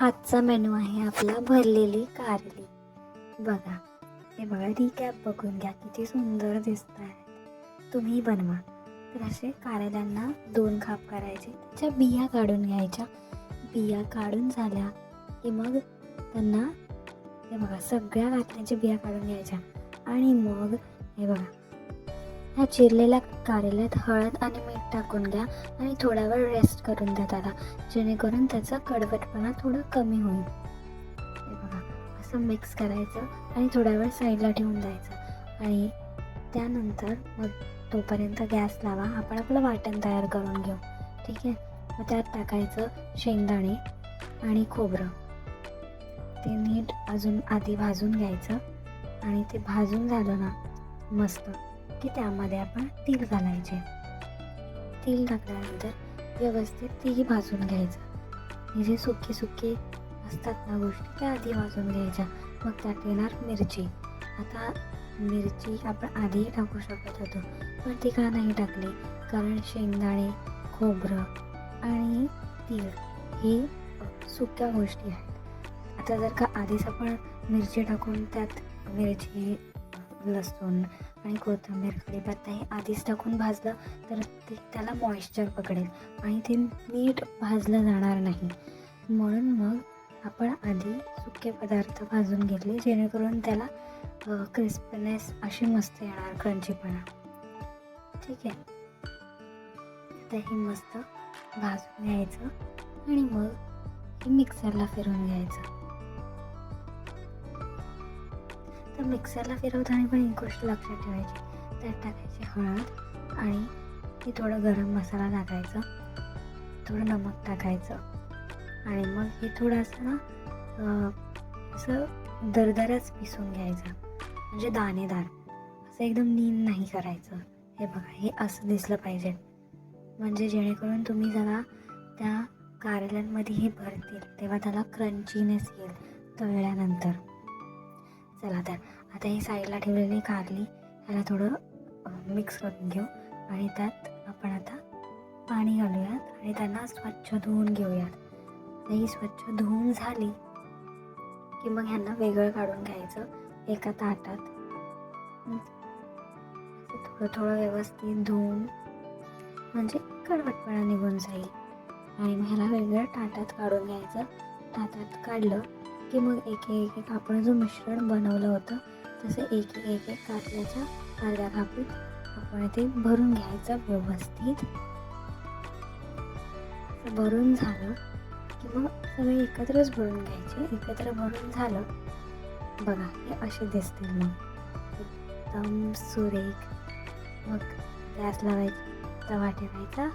आजचा मेनू आहे आपला भरलेली कारली. बघा हे बघा रिकॅप बघून घ्या किती सुंदर दिसत आहे तुम्ही बनवा. तर असे कारल्यांना दोन खाप करायचे. त्याच्या बिया काढून घ्यायच्या. बिया काढून झाल्या की मग त्यांना हे बघा सगळ्या कारल्याच्या बिया काढून घ्यायच्या. आणि मग हे बघा ह्या चिरलेल्या कारेल्यात हळद आणि मीठ टाकून घ्या आणि थोडा वेळ रेस्ट करून द्या त्याला जेणेकरून त्याचा कडवटपणा थोडं कमी होईल. बघा असं मिक्स करायचं आणि थोडा वेळ साईडला ठेवून द्यायचं. आणि त्यानंतर मग तोपर्यंत गॅस लावा. आपण आपलं वाटण तयार करून घेऊ. ठीक आहे? मग त्यात टाकायचं शेंगदाणे आणि खोबरं. ते नीट अजून आधी भाजून घ्यायचं. आणि ते भाजून झालं ना मस्त. की त्यामध्ये आपण तीळ घालायचे. तीळ टाकल्यानंतर व्यवस्थित तीही भाजून घ्यायचं. हे जे सुके सुके असतात ना गोष्टी त्या आधी भाजून घ्यायच्या. मग त्यात येणार मिरची. आता मिरची आपण आधीही टाकू शकत होतो पण ती का नाही टाकली? कारण शेंगदाणे खोबरं आणि तीळ हे सुक्या गोष्टी आहेत. आता जर का आधीच आपण मिरची टाकून त्यात मिरची लसूण आणि कोथिंबीर कढीपत्ता हे आधीच टाकून भाजलं तर ते त्याला मॉइश्चर पकडेल आणि ते नीट भाजलं जाणार नाही. म्हणून मग आपण आधी सुके पदार्थ भाजून घेतले जेणेकरून त्याला क्रिस्पीनेस अशी मस्त येणार क्रंचीपणा ठीक आहे? आता हे मस्त भाजून घ्यायचं आणि मग हे मिक्सरला फिरून घ्यायचं. तर मिक्सरला फिरवताना पण एक गोष्ट लक्षात ठेवायची. त्यात टाकायची हळद आणि ते थोडं गरम मसाला टाकायचं. थोडं नमक टाकायचं. आणि मग हे थोडंसं ना असं दरदरच पिसून घ्यायचं. म्हणजे दाणेदार. असं एकदम नीन नाही करायचं. हे बघा हे असं दिसलं पाहिजे. म्हणजे जेणेकरून तुम्ही जरा त्या कारल्यांमध्ये हे भरतील. तेव्हा त्याला क्रंचीनेस येईल. तळल्यानंतर. चला तर. आता ही साईडला ठेवलेली कारली ह्याला थोडं मिक्स करून घेऊ. आणि त्यात आपण आता पाणी घालूयात आणि त्यांना स्वच्छ धुवून घेऊयात. ही स्वच्छ धुवून झाली की मग ह्यांना वेगळं काढून घ्यायचं एका ताटात. थोडं थोडं व्यवस्थित धुवून म्हणजे कडवटपणा निघून जाईल. आणि मग ह्याला वेगळं ताटात काढून घ्यायचं. ताटात काढलं की मग एक एक एक आपण जो मिश्रण बनवलं होतं तसं एक एक एक एक अर्ध्या कापीत आपण ते भरून घ्यायचं व्यवस्थित. भरून झालं की मग सगळे एकत्रच भरून घ्यायचे. एकत्र भरून झालं बघा हे असे दिसतील मग. एकदम सुरेख. मग गॅस लावायची तवा ठेवायचा.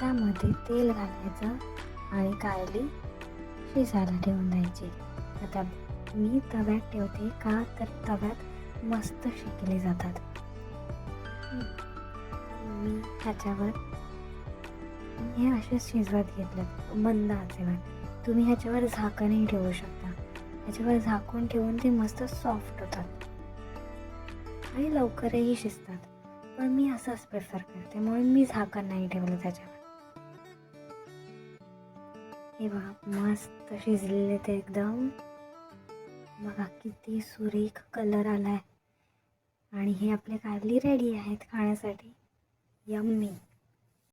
त्यामध्ये तेल घालायचं आणि कारली शिजायला ठेवून द्यायची? आता मी तव्यात ठेवते का? तर तव्यात मस्त शिकले जातात. मी ह्याच्यावर हे असे शिजवत घेतलं. मंद आचेवर तुम्ही ह्याच्यावर झाकणही ठेवू शकता. ह्याच्यावर झाकून ठेवून ते मस्त सॉफ्ट होतात. आणि लवकरही शिजतात. पण मी असंच प्रेफर करते. म्हणून मी झाकण नाही ठेवलं त्याच्यावर. हे बघा मस्त शिजलेले ते एकदम. बघा किती सुरेख कलर आलाय. आणि हे आपले कारली रेडी आहेत खाण्यासाठी. यम्मी